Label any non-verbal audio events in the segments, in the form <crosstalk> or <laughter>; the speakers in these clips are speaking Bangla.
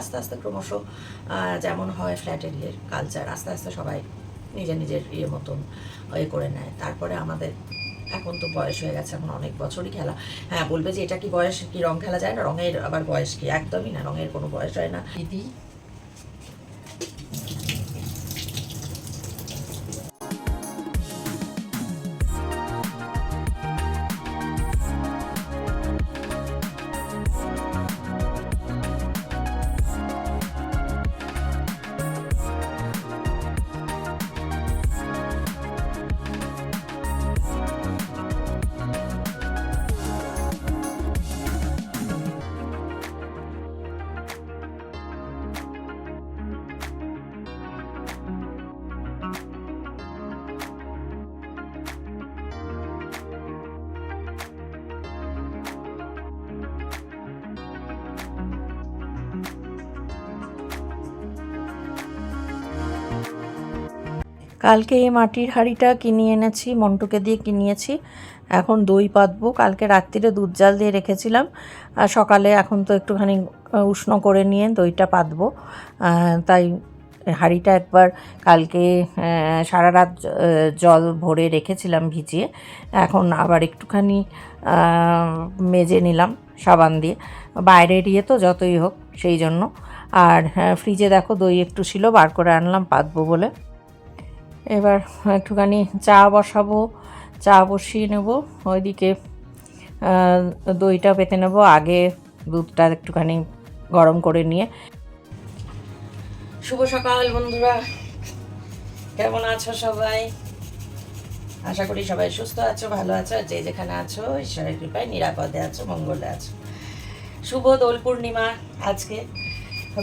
আস্তে আস্তে ক্রমশ যেমন হয় ফ্ল্যাট এরিয়ার কালচার আস্তে আস্তে সবাই নিজের নিজের ইয়ে মতন ইয়ে করে নেয়। তারপরে আমাদের এখন তো বয়স হয়ে গেছে, এখন অনেক বছরই খেলা। হ্যাঁ বলবে যে এটা কি বয়স, কি রং খেলা যায় না? রঙের আবার বয়স কি? একদমই না, রঙের কোনো বয়স হয় না। দিদি কালকে এই মাটির হাঁড়িটা কিনে এনেছি মন্টুকে দিয়ে কিনিয়েছি। এখন দই পাতবো। কালকে রাত্রিরে দুধ জাল দিয়ে রেখেছিলাম। আর সকালে এখন তো একটুখানি উষ্ণ করে নিয়ে দইটা পাতবো। তাই হাঁড়িটা একবার কালকে সারা রাত জল ভরে রেখেছিলাম ভিজিয়ে। এখন আবার একটুখানি মেজে নিলাম সাবান দিয়ে। বাইরের ইয়ে তো যতই হোক সেই জন্য। আর হ্যাঁ, ফ্রিজে দেখো দই একটু ছিল বার করে আনলাম পাতবো বলে। এবার একটুখানি চা বসাবো, চা বসিয়ে নেব, ওইদিকে দইটা পেতে নেব, আগে দুধটা একটুখানি গরম করে নিয়ে। শুভ সকাল বন্ধুরা, কেমন আছো সবাই? আশা করি সবাই সুস্থ আছো, ভালো আছো যে যেখানে আছো, ঈশ্বরের কৃপায়, নিরাপদে আছো, মঙ্গলে আছো। শুভ দোল পূর্ণিমা আজকে।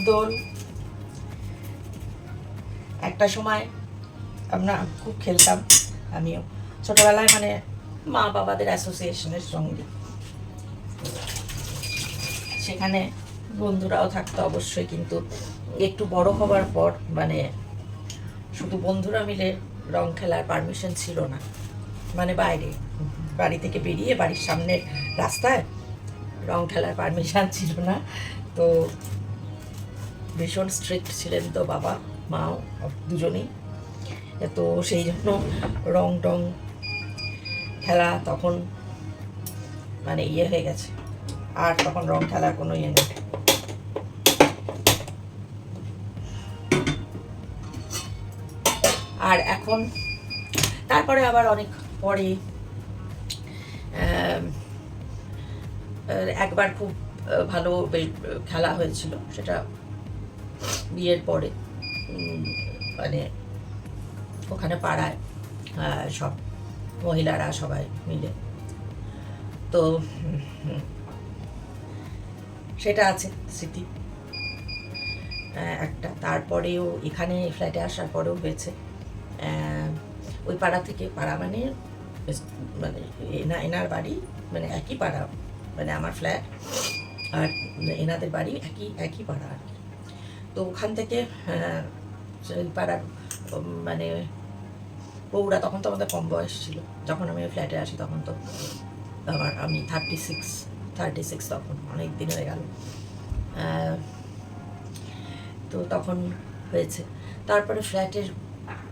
দোল একটা সময় আমরা খুব খেলতাম, আমিও। ছোটবেলায় মানে মা বাবাদের অ্যাসোসিয়েশনের সঙ্গে। সেখানে বন্ধুরাও থাকতো অবশ্যই, কিন্তু একটু বড় হবার পর মানে শুধু বন্ধুরা মিলে রং খেলার পারমিশন ছিল না। মানে বাইরে, বাড়ি থেকে বেরিয়ে বাড়ির সামনের রাস্তায় রং খেলার পারমিশন ছিল না। তো ভীষণ স্ট্রিক্ট ছিলেন তো বাবা, মাও, দুজনেই। তো সেই জন্য রং টং খেলা তখন মানে ইয়ে হয়ে গেছে। আর তখন রং খেলার কোনো ইয়ে নেই। আর এখন তারপরে আবার অনেক পরে একবার খুব ভালো খেলা হয়েছিল, সেটা বিয়ের পরে মানে ওখানে পাড়ায় সব মহিলারা সবাই মিলে। তো, সেটা আছে স্মৃতি একটা। তারপরেও এখানে ফ্ল্যাটে আসার পরেও হয়েছে। ওই পাড়া থেকে পাড়া মানে মানে এনা, এনার বাড়ি মানে একই পাড়া মানে আমার ফ্ল্যাট আর এনাদের বাড়ি একই একই পাড়া আর কি। তো ওখান থেকে পাড়ার মানে বউরা তখন তো আমাদের কম বয়স ছিল। যখন আমি ফ্ল্যাটে আসি তখন তো আমার আমি থার্টি সিক্স থার্টি সিক্স তখন, অনেক দিন হয়ে গেল। তো তখন হয়েছে। তারপরে ফ্ল্যাটের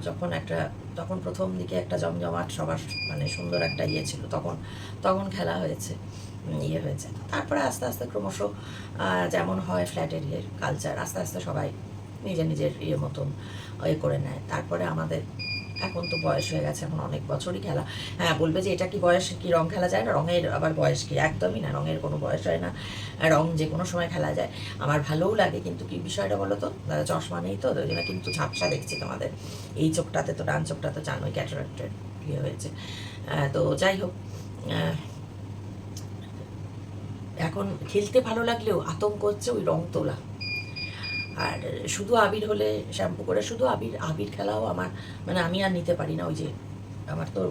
যখন একটা, তখন প্রথম দিকে একটা জমজমাট সবার মানে সুন্দর একটা ইয়ে ছিল। তখন তখন খেলা হয়েছে ইয়ে হয়েছে। তারপরে আস্তে আস্তে ক্রমশ যেমন হয় ফ্ল্যাটের কালচার আস্তে আস্তে সবাই নিজের নিজের ইয়ে মতন ইয়ে করে নেয়। তারপরে আমাদের এখন তো বয়স হয়ে গেছে এখন অনেক বছরই খেলা। হ্যাঁ বলবে যে এটা কি বয়স কি রং খেলা যায় না? রঙের আবার বয়স কি? একদমই না রঙের কোনো বয়স হয় না। রং যে কোনো সময় খেলা যায়। আমার ভালোও লাগে কিন্তু কি বিষয়টা বলো তো? চশমা নেই তো ওই জন্য কিন্তু ঝাপসা দেখছি তোমাদের। এই চোখটাতে তো ডান চোখটা চোখটাতে জানোই ক্যাটারাক্টের ইয়ে হয়েছে। আহ, তো যাই হোক আহ, এখন খেলতে ভালো লাগলেও আতঙ্ক হচ্ছে ওই রং তোলা। আর শুধু আবির হলে শ্যাম্পু করে, শুধু আবির আবির খেলাও আমার মানে আমি আর নিতে পারি না ওই যে, আমার তো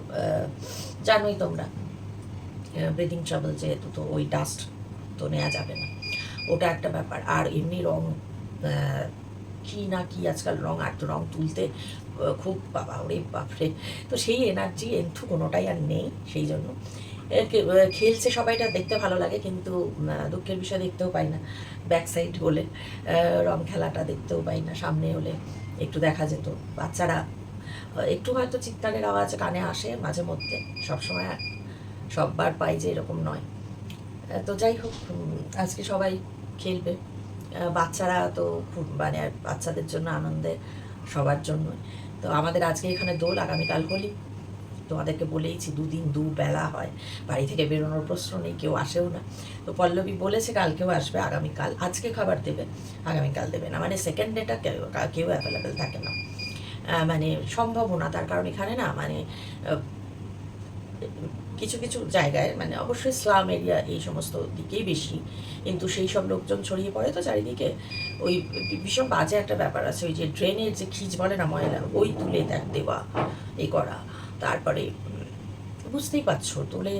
জানোই তোমরা ব্রিদিং ট্রাবল যেহেতু তো ওই ডাস্ট তো নেওয়া যাবে না। ওটা একটা ব্যাপার। আর এমনি রং কি না কি আজকাল রং, আর তো রং তুলতে খুব বাবা ওরে বাপরে। তো সেই এনার্জি এন্থু কোনোটাই আর নেই, সেই জন্য। খেলছে সবাইটা, দেখতে ভালো লাগে, কিন্তু দুঃখের বিষয় দেখতেও পাই না। ব্যাক সাইড হলে রং খেলাটা দেখতেও পাই না, সামনে হলে একটু দেখা যেত। বাচ্চারা একটু হয়তো চিৎকারের আওয়াজ কানে আসে মাঝে মধ্যে, সবসময় সববার পাই যে এরকম নয়। তো যাই হোক আজকে সবাই খেলবে। বাচ্চারা তো খুব মানে বাচ্চাদের জন্য আনন্দে সবার জন্য তো আমাদের আজকে এখানে দোল, আগামীকাল হোলি। তোমাদেরকে বলেইছি, দুদিন দু বেলা হয়। বাড়ি থেকে বেরোনোর প্রশ্ন নেই, কেউ আসেও না। তো পল্লবী বলেছে কালকেও আসবে, আগামীকাল, আজকে খাবার দেবে, আগামীকাল দেবে না। মানে সেকেন্ড ডেটা কেউ কেউ অ্যাভেলেবেল থাকে না। মানে সম্ভবও না, তার কারণ এখানে না মানে কিছু কিছু জায়গায় মানে অবশ্যই স্লাম এরিয়া এই সমস্ত দিকেই বেশি। কিন্তু সেই সব লোকজন ছড়িয়ে পড়ে তো চারিদিকে। ওই ভীষণ বাজে একটা ব্যাপার আছে, ওই যে ড্রেনের যে খিচ বলে না ময়লা, ওই তুলে দেখ দেওয়া এই করা। তারপরে বুঝতেই পারছ, তুলে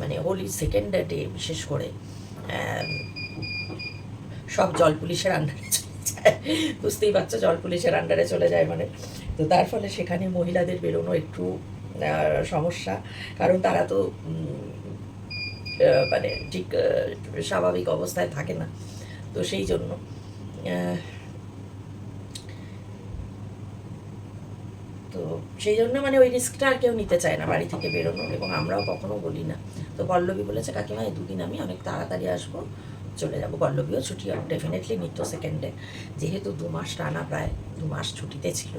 মানে হোলি সেকেন্ড ডে বিশেষ করে সব জল পুলিশের আন্ডারে চলে যায়। বুঝতেই পারছ, জল পুলিশের আন্ডারে চলে যায় মানে। তো তার ফলে সেখানে মহিলাদের বেরোনো একটু সমস্যা। কারণ তারা তো মানে ঠিক স্বাভাবিক অবস্থায় থাকে না। তো সেই জন্য তো সেই জন্য মানে ওই রিস্কটা আর কেউ নিতে চায় না বাড়ি থেকে বেরোনো এবং আমরাও কখনো বলি না। তো পল্লবী বলেছে, কাকিমা, এই দুদিন আমি অনেক তাড়াতাড়ি আসব, চলে যাব। পল্লবীও ছুটি ডেফিনেটলি নিত্য সেকেন্ডে যেহেতু দু মাস টানা প্রায়, দু মাস ছুটিতে ছিল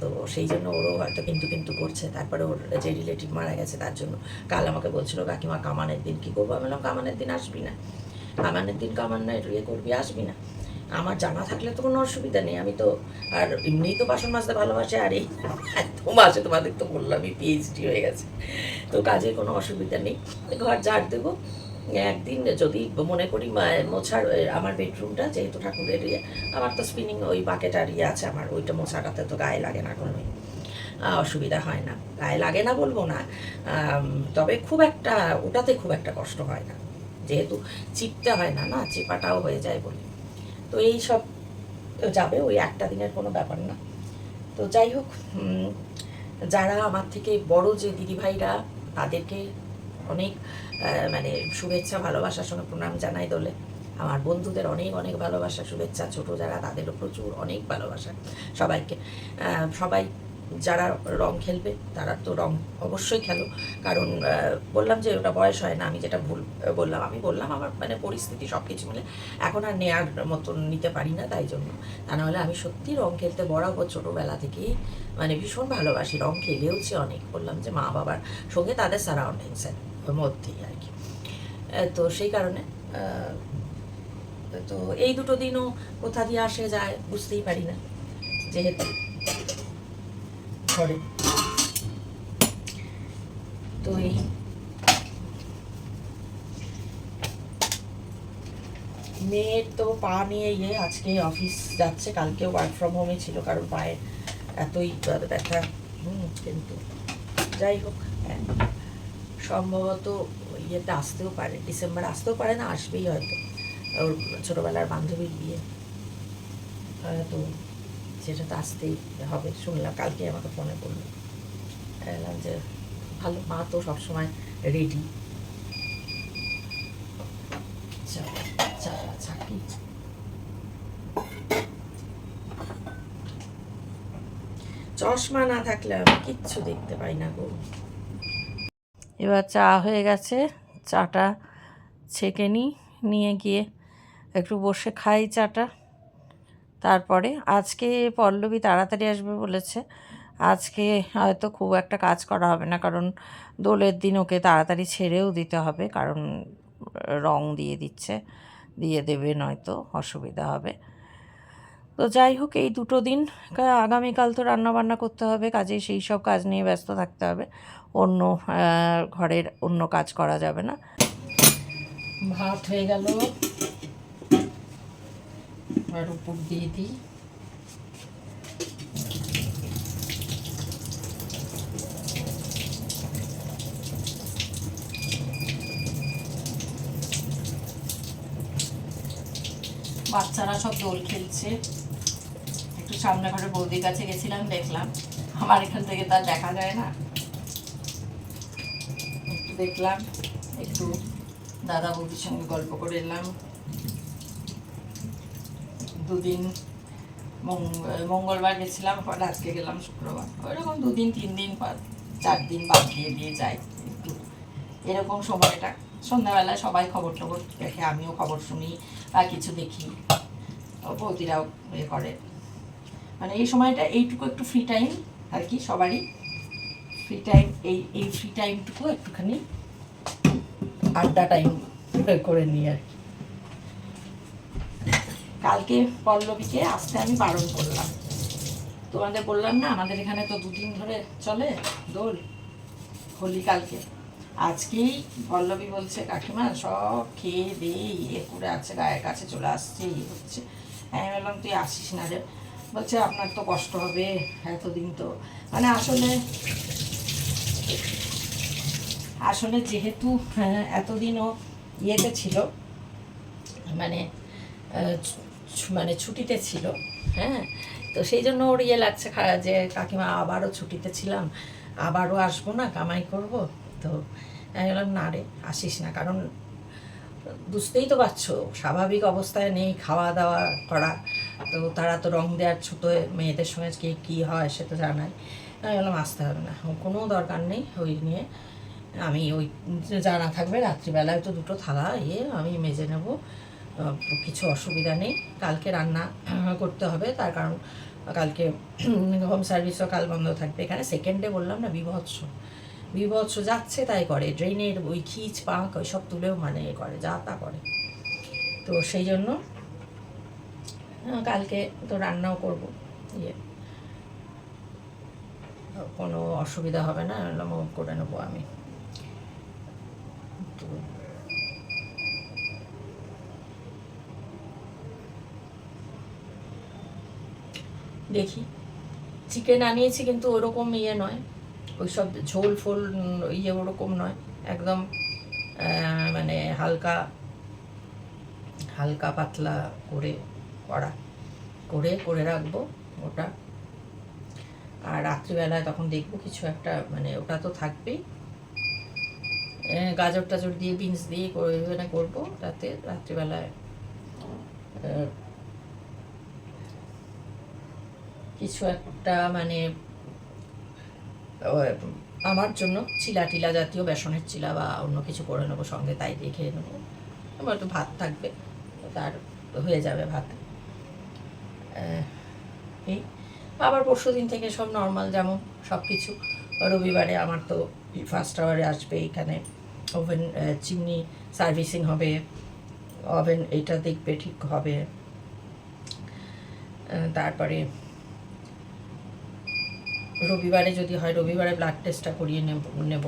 তো সেই জন্য ওরও হয়তো কিন্তু কিন্তু করছে। তারপরে ওর যে রিলেটিভ মারা গেছে, তার জন্য কাল আমাকে বলছিল, কাকিমা, কামানের দিন কী করব? আমি বললাম, কামানের দিন আসবি না। কামানের দিন কামান না ইয়ে করবি, আসবি না? আমার জানা থাকলে তো কোনো অসুবিধা নেই। আমি তো আর এমনিই তো বাসন মাজতে ভালোবাসে, আর এই এত মাসে তোমাদের তো বললামই পিএইচডি হয়ে গেছে। তো কাজের কোনো অসুবিধা নেই। ঘর ঝাড় দেবো। একদিন যদি মনে করি মোছার আমার বেডরুমটা যেহেতু ঠাকুরের ইয়ে আমার তো স্পিনিং ওই বাকেট আর ইয়ে আছে আমার, ওইটা মোছাটাতে তো গায়ে লাগে না কোনো অসুবিধা হয় না। গায়ে লাগে না বলব না। তবে খুব একটা ওটাতে খুব একটা কষ্ট হয় না। যেহেতু চিপতে হয় না না? চিপাটাও হয়ে যায় বলে। তো এই সব যাবে, ওই একটা দিনের কোনো ব্যাপার না। তো যাই হোক যারা আমার থেকে বড় যে দিদিভাইরা, তাদেরকে অনেক মানে শুভেচ্ছা ভালোবাসার সঙ্গে প্রণাম জানাই দোলে। আমার বন্ধুদের অনেক অনেক ভালোবাসা, শুভেচ্ছা, ছোট যারা, তাদেরও প্রচুর অনেক ভালোবাসা সবাইকে। সবাই যারা রং খেলবে, তারা তো রং অবশ্যই খেলো। কারণ বললাম যে ওটা বয়স হয় না, আমি যেটা ভুল বললাম, আমি বললাম আমার মানে পরিস্থিতি সব কিছু মিলে। এখন আর নেয়ার মতন নিতে পারি না, তাই জন্য। তা নাহলে আমি সত্যি রং খেলতে বরাবর ছোটোবেলা থেকেই মানে ভীষণ ভালোবাসি, রং খেলেওছি অনেক। বললাম যে মা বাবার সঙ্গে তাদের সারাউন্ডিংসের মধ্যেই আর কি। তো সেই কারণে তো এই দুটো দিনও কোথা দিয়ে আসে যায় বুঝতেই পারি না। যেহেতু ঘরে তো এই। মেয়ের তো পা নিয়ে ইয়ে আজকে অফিস যাচ্ছে কালকে ওয়ার্ক ফ্রম হোমে ছিল, কারণ পায়ে এতই ব্যথা। হুম, কিন্তু যাই হোক হ্যাঁ। সম্ভবত ইয়েতে আসতেও পারে, ডিসেম্বর আসতেও পারে না, আসবেই হয়তো। ওর ছোটোবেলার বান্ধবীর বিয়ে। তো সেটা তো আসতেই হবে। শুনলাম, কালকে আমাকে ফোনে করল বললাম যে, ভালো, মা তো সবসময় রেডি চাকরি চশমা না থাকলে আমি কিচ্ছু দেখতে পাই না গো। এবার চা হয়ে গেছে। চাটা ছেঁকে নিই নিয়ে গিয়ে একটু বসে খাই চাটা। তারপরে আজকে পল্লবী তাড়াতাড়ি আসবে বলেছে। আজকে হয়তো খুব একটা কাজ করা হবে না, কারণ দোলের দিন ওকে তাড়াতাড়ি ছেড়েও দিতে হবে, কারণ রং দিয়ে দিচ্ছে, দিয়ে দেবে নয়তো, অসুবিধা হবে। তো যাই হোক, এই দুটো দিন আগামীকাল তো রান্নাবান্না করতে হবে কাজে সেই সব কাজ নিয়ে ব্যস্ত থাকতে হবে। অন্য ঘরের অন্য কাজ করা যাবে না। ভাত হয়ে গেল। আর উপর দিয়ে দিই। বাচ্চারা সব দোল খেলছে। একটু সামনে ঘরে বৌদির কাছে গেছিলাম, দেখলাম। আমার এখান থেকে তার দেখা যায় না। একটু দেখলাম, একটু দাদা বৌদির সঙ্গে গল্প করে এলাম। দুদিন মঙ্গ- মঙ্গলবার গেছিলাম পর আজকে গেলাম শুক্রবার। ওইরকম দুদিন তিন দিন পর চার দিন বাদ দিয়ে দিয়ে যাই একটু। এরকম সময়টা। সন্ধ্যাবেলায় সবাই খবর টবর দেখে আমিও খবর শুনি বা কিছু দেখি। বৌদিরাও ইয়ে করে। মানে এই সময়টা এইটুকু একটু ফ্রি টাইম আর কি সবারই। ফ্রি টাইম এই এই ফ্রি টাইমটুকু একটুখানি আড্ডা টাইম করে নিই আর কি। কালকে পল্লবীকে আসতে আমি বারণ করলাম। তোমাদের বললাম না আমাদের এখানে তো দুদিন ধরে চলে দোল হোলি কালকে। আজকেই পল্লবী বলছে কাকিমা সব খেয়ে দিয়ে ইয়ে করে আছে গায়ের কাছে চলে আসছে ইয়ে হচ্ছে। আমি বললাম তুই আসিস না রে। বলছে আপনার তো কষ্ট হবে এতদিন তো। মানে আসলে আসলে যেহেতু হ্যাঁ, এতদিনও ইয়েতে ছিল মানে মানে ছুটিতে ছিল হ্যাঁ? তো সেই জন্য ওর ইয়ে লাগছে যে কাকিমা, আবারও ছুটিতে ছিলাম, আবারও আসব না, কামাই করব? তো আমি বললাম, না রে, আসিস না। কারণ বুঝতেই তো পারছ, স্বাভাবিক অবস্থায় নেই খাওয়া দাওয়া করা। তো তারা তো রং দেওয়ার ছোট মেয়েদের সঙ্গে কে কী হয় সে তো জানাই। আমি বললাম, আসতে হবে না, কোনো দরকার নেই ওই নিয়ে। আমি ওই জানা থাকবে, রাত্রিবেলায় তো দুটো থালা ইয়ে আমি মেজে নেব। কিছু অসুবিধা নেই। কালকে রান্না করতে হবে, তার কারণ কালকে হোম সার্ভিসও কাল বন্ধ থাকবে। এখানে সেকেন্ডে বললাম না, বিভৎস। বিভৎস যাচ্ছে, তাই করে। ড্রেনের ওই খিচ, পাক, ওই সব তুলেও মানে এ করে, যা তা করে। তো সেই জন্য কালকে তো রান্নাও করব। ইয়ে। কোনো অসুবিধা হবে না করে নেব আমি। তো দেখি। চিকেন আনিয়েছি কিন্তু ওরকম ইয়ে নয়। ওই সব ঝোল ফোল ইয়ে ওরকম নয়। একদম মানে হালকা হালকা পাতলা করে করা করে করে রাখব ওটা। আর রাত্রিবেলায় তখন দেখব কিছু একটা মানে ওটা তো থাকবেই। গাজর টাজর দিয়ে, বিনস দিয়ে করে মানে করব। তাতে রাত্রিবেলায় কিছু একটা মানে আমার জন্য চিলা টিলা জাতীয় বেসনের চিলা বা অন্য কিছু করে নেব, সঙ্গে তাই দিয়ে খেয়ে নেব। আমার তো ভাত থাকবে, তার হয়ে যাবে ভাত। এই, আবার পরশু দিন থেকে সব নর্মাল যেমন সব কিছু রবিবারে আমার তো ফার্স্ট আওয়ারে আসবে এখানে। ওভেন চিমনি সার্ভিসিং হবে। ওভেন এটা দেখবে ঠিক হবে। তারপরে রবিবারে যদি হয়, রবিবারে ব্লাড টেস্টটা করিয়ে নেব নেব।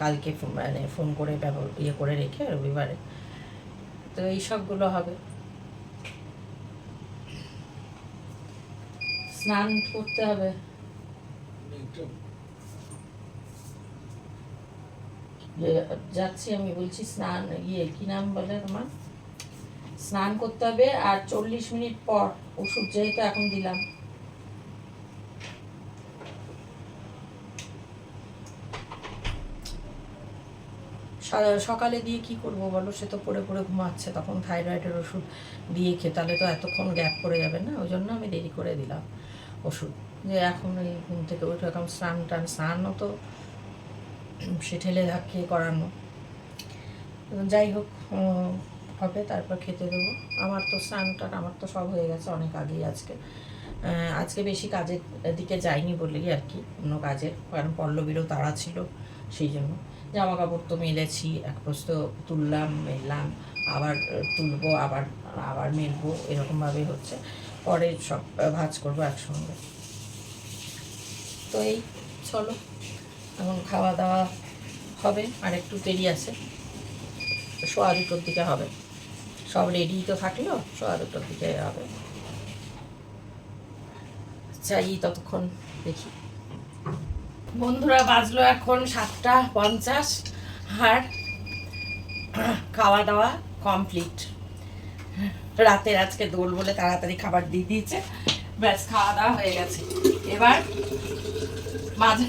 কালকে মানে ফোন করে ব্যবহার ইয়ে করে রেখে রবিবারে। তো এই সবগুলো হবে। স্নান করতে হবে। যাচ্ছি আমি, বলছি স্নান ইয়ে কি নাম বলে তোমার? স্নান করতে হবে আর চল্লিশ মিনিট পর ওষুধ যেহেতু এখন দিলাম। সকালে দিয়ে কি করব বলো? সে তো পড়ে পড়ে ঘুমাচ্ছে, তখন থাইরয়েডের ওষুধ দিয়ে খেয়ে তাহলে তো এতক্ষণ গ্যাপ পড়ে যাবে না? ওই জন্য আমি দেরি করে দিলাম ওষুধ। যে এখন এই ঘুম থেকে উঠে এখন স্নান টান, স্নানও তো সে ঠেলে ধাক্কে করানো। যাই হোক হবে, তারপর খেতে দেবো। আমার তো স্নান টান, আমার তো সব হয়ে গেছে অনেক আগেই আজকে। আজকে বেশি কাজের দিকে যাইনি বলেই আর কি, অন্য কাজের কারণ পল্লবীরও তাড়া ছিল, সেই জন্য। জামা কাপড় তো মেলেছি, এক প্রস্ত তুললাম, মেললাম, আবার তুলবো, আবার আবার মেলবো, এরকমভাবে হচ্ছে। পরে সব ভাজ করব একসঙ্গে। তো এই, চলো। এখন খাওয়া দাওয়া হবে, আর একটু দেরি আছে। সোয়া দুটোর দিকে হবে। সব রেডি তো থাকল, সোয়া দুটোর দিকে হবে। চাই ততক্ষণ দেখি। বন্ধুরা, বাজলো এখন সাতটা পঞ্চাশ। আর খাওয়া দাওয়া কমপ্লিট রাতের আজকে দোল বলে তাড়াতাড়ি খাবার দিয়ে দিয়েছে। ব্যাস খাওয়া দাওয়া হয়ে গেছে। এবার মাঝে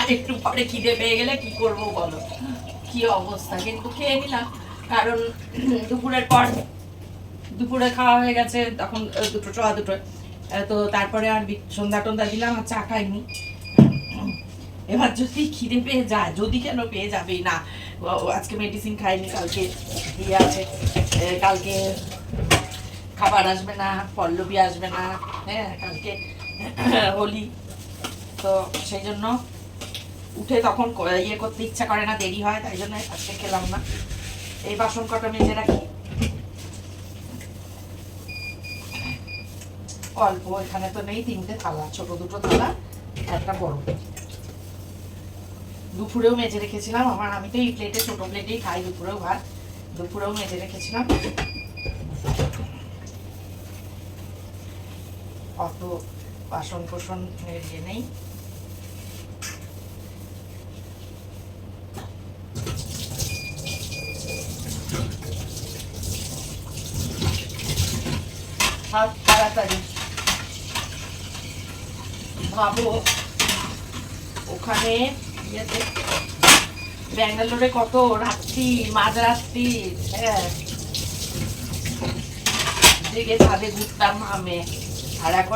আর একটু পরে খিদে পেয়ে গেলে কি করব বলো? কি অবস্থা? কিন্তু খেয়ে নিলাম। কারণ দুপুরের পর দুপুরে খাওয়া হয়ে গেছে, তখন দুটো সোয়া দুটো তো তারপরে আর সন্ধ্যা টন্ধা দিলাম আর চা খাইনি। এবার যদি খিদে পেয়ে যায়, যদি কেন পেয়ে যাবে? না আজকে মেডিসিন খাইনি কালকে ইয়ে আছে কালকে খাবার আসবে না, পল্লবী আসবে না হ্যাঁ কালকে হোলি। তো সেই জন্য উঠে তখন ইয়ে করতে ইচ্ছা করে না, দেরি হয়, তাই জন্য আজকে খেলাম না। এই বাসন কটা মেজে রাখি। অল্প, এখানে তো নেই তিনটে থালা, ছোট দুটো থালা, একটা বড়। দুপুরেও মেজে রেখেছিলাম, আমার আমি তো এই প্লেটে ছোট প্লেটেই খাই দুপুরেও ভাত। দুপুরেও মেজে রেখেছিলাম। অত বাসন কোসন ইয়ে নেই। তাড়াতাড়ি। ভাবো, ওখানে ব্যাঙ্গালোরে কত রাত্রি, মাঝরাত্রি হ্যাঁ। ছাদে ঘুরতাম আমি।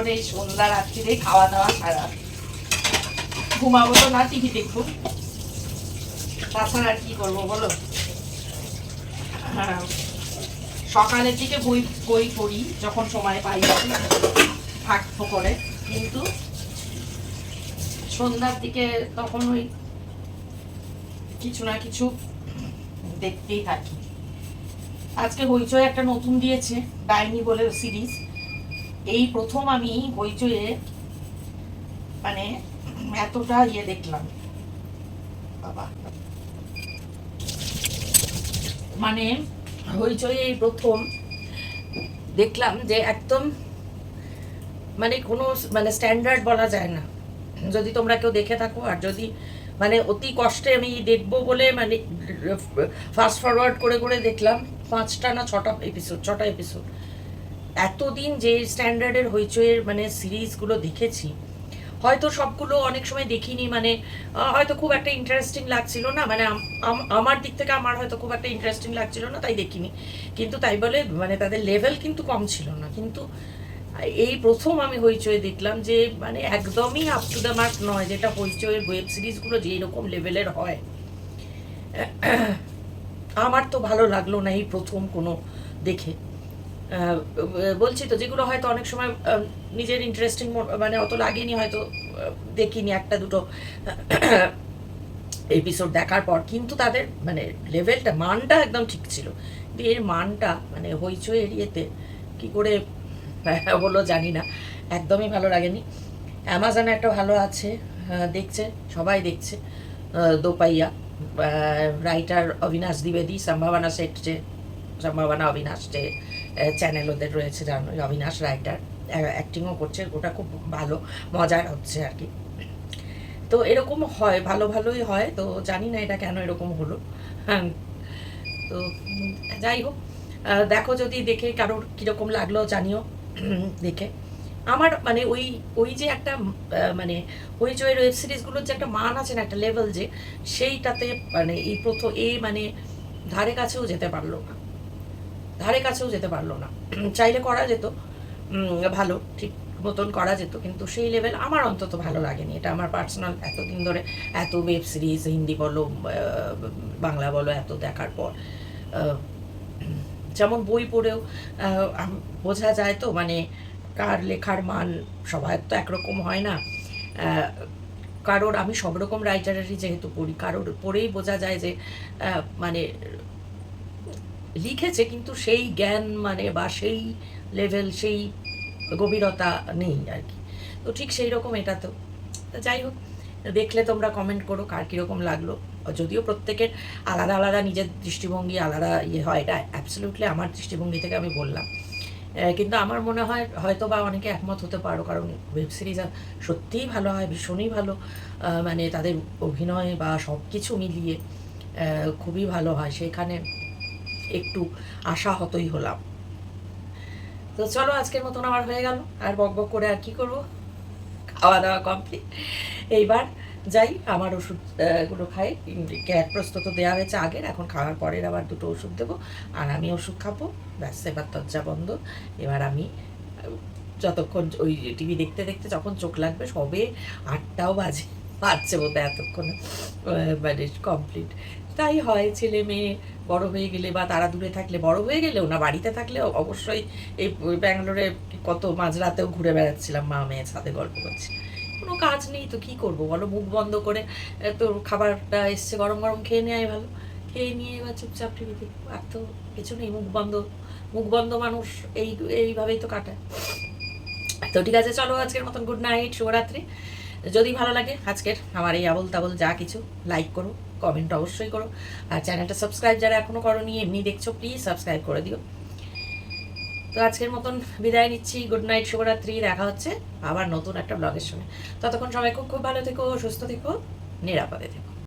এই সন্ধ্যা খাওয়া দাওয়া ঘুমাবো তো না, টিভি দেখব। তাছাড়া আর কি করব বলো? হ্যাঁ। সকালের দিকে বই বই পড়ি, যখন সময় পাই থাকব করে। কিন্তু সন্ধ্যার দিকে তখন ওই কিছু না কিছু দেখতেই থাকি। আজকে হইচই একটা নতুন দিয়েছে, ডাইনি বলে সিরিজ। এই প্রথম আমি হইচয়ে মানে এতটা ইয়ে দেখলাম। বাবা। মানে হইচই এই প্রথম দেখলাম যে একদম মানে কোনো মানে স্ট্যান্ডার্ড বলা যায় না। যদি তোমরা কেউ দেখে থাকো, আর যদি মানে অতি কষ্টে আমি দেখব বলে মানে ফাস্ট ফরওয়ার্ড করে করে দেখলাম পাঁচটা না ছটা এপিসোড ছটা এপিসোড এতদিন যে স্ট্যান্ডার্ডের হইচইয়ের মানে সিরিজগুলো দেখেছি, হয়তো সবগুলো অনেক সময় দেখিনি মানে হয়তো খুব একটা ইন্টারেস্টিং লাগছিল না মানে আম- আম- আমার দিক থেকে আমার হয়তো খুব একটা ইন্টারেস্টিং লাগছিল না, তাই দেখিনি। কিন্তু তাই বলে মানে তাদের লেভেল কিন্তু কম ছিল না। কিন্তু এই প্রথম আমি হইচই দেখলাম যে মানে একদমই আপ টু দ্য মার্ক নয় যেটা হইচইয়ের ওয়েব সিরিজগুলো যে এরকম লেভেলের হয়। আমার তো ভালো লাগল না এই প্রথম কোনো দেখে। বলছি তো, যেগুলো হয়তো অনেক সময় নিজের ইন্টারেস্টিং মানে অত লাগেনি, হয়তো দেখিনি একটা দুটো এপিসোড দেখার পর। কিন্তু তাদের মানে লেভেলটা মানটা একদম ঠিক ছিল। কিন্তু এর মানটা মানে হইচই এরিয়েতে কি করে <laughs> বলো জানি না, একদমই ভালো লাগেনি। অ্যামাজনে একটা ভালো আছে দেখছে, সবাই দেখছে দোপাইয়া রাইটার অবিনাশ দ্বিবেদী, সম্ভাবনা সেট যে সম্ভাবনা অবিনাশ যে চ্যানেল ওদের রয়েছে, জানো, অবিনাশ রাইটার অ্যাক্টিংও করছে, ওটা খুব ভালো, মজার হচ্ছে আর কি। তো এরকম হয়, ভালো ভালোই হয়, তো জানি না এটা কেন এরকম হলো। তো যাই হোক দেখো যদি দেখে কারোর কীরকম লাগল, জানিও। <clears throat> দেখে। আমার মানে ওই ওই যে একটা মানে ওই যে ওয়েব সিরিজগুলোর যে একটা মান আছে না, একটা লেভেল যে, সেইটাতে মানে এই প্রথম এ মানে ধারে কাছেও যেতে পারল না। ধারে কাছেও যেতে পারল না। <clears throat> চাইলে করা যেত ভালো, ঠিক মতন করা যেত, কিন্তু সেই লেভেল আমার অন্তত ভালো লাগেনি। এটা আমার পার্সোনাল এতদিন ধরে, এত ওয়েব সিরিজ হিন্দি বলো বাংলা বলো, এত দেখার পর যেমন বই পড়েও বোঝা যায় তো মানে কার লেখার মান সবার তো একরকম হয় না। কারোর, আমি সব রকম রাইটারেরই যেহেতু পড়ি, কারোর পড়েই বোঝা যায় যে মানে লিখেছে কিন্তু সেই জ্ঞান মানে বা সেই লেভেল সেই গভীরতা নেই আর কি। তো ঠিক সেই রকম এটা তো। তো যাই হোক, দেখলে তোমরা কমেন্ট করো, কার কীরকম লাগল। যদিও প্রত্যেকের আলাদা আলাদা নিজের দৃষ্টিভঙ্গি, আলাদা ইয়ে হয়, এটা অ্যাবসলিউটলি আমার দৃষ্টিভঙ্গি থেকে আমি বললাম। কিন্তু আমার মনে হয় হয়তো বা অনেকে একমত হতে পারো, কারণ ওয়েব সিরিজ সত্যিই ভালো হয়, ভীষণই ভালো। মানে তাদের অভিনয় বা সব কিছু মিলিয়ে খুবই ভালো হয়। সেখানে একটু আশাহতই হলাম। তো চলো, আজকের মতন আমার হয়ে গেল। আর বক বক করে আর কি করব? খাওয়া দাওয়া কমপ্লিট এইবার যাই, আমার ওষুধগুলো খাই। ক্যাট প্রস্তুত দেওয়া হয়েছে আগের, এখন খাওয়ার পরের আবার দুটো ওষুধ দেবো। আর আমি ওষুধ খাব। ব্যাস, এবার দরজা বন্ধ। এবার আমি যতক্ষণ ওই টিভি দেখতে দেখতে যখন চোখ লাগবে, সবে আটটাও বাজে, বাজছে বোধ এতক্ষণ মানে কমপ্লিট তাই হয়, ছেলে মেয়ে বড় হয়ে গেলে বা তারা দূরে থাকলে, বড় হয়ে গেলেও না, বাড়িতে থাকলে অবশ্যই এই ব্যাঙ্গালোরে কত মাঝরাতেও ঘুরে বেড়াচ্ছিলাম, মা, মেয়ে সাথে গল্প করছি। কোনো কাজ নেই তো কি করব? বলো, মুখ বন্ধ করে তোর খাবারটা এসছে, গরম গরম খেয়ে নেওয়াই ভালো। খেয়ে নিয়ে এবার চুপচাপ টিভি আর তো কিছু নেই, মুখ বন্ধ। মুখ বন্ধ মানুষ এই, এইভাবেই তো কাটায়। তো ঠিক আছে, চলো আজকের মতন গুড নাইট শুভরাত্রি। যদি ভালো লাগে আজকের আমার এই আবল তাবল যা কিছু লাইক করো কমেন্ট অবশ্যই করো। আর চ্যানেলটা সাবস্ক্রাইব যারা এখনও করোনি, এমনি দেখছ প্লিজ সাবস্ক্রাইব করে দিও। তো আজকের মতন বিদায় নিচ্ছি। গুড নাইট, শুভরাত্রি। দেখা হচ্ছে আবার নতুন একটা ব্লগের সঙ্গে। ততক্ষণ সবাই খুব খুব ভালো থেকো, সুস্থ থেকো, নিরাপদে থেকো।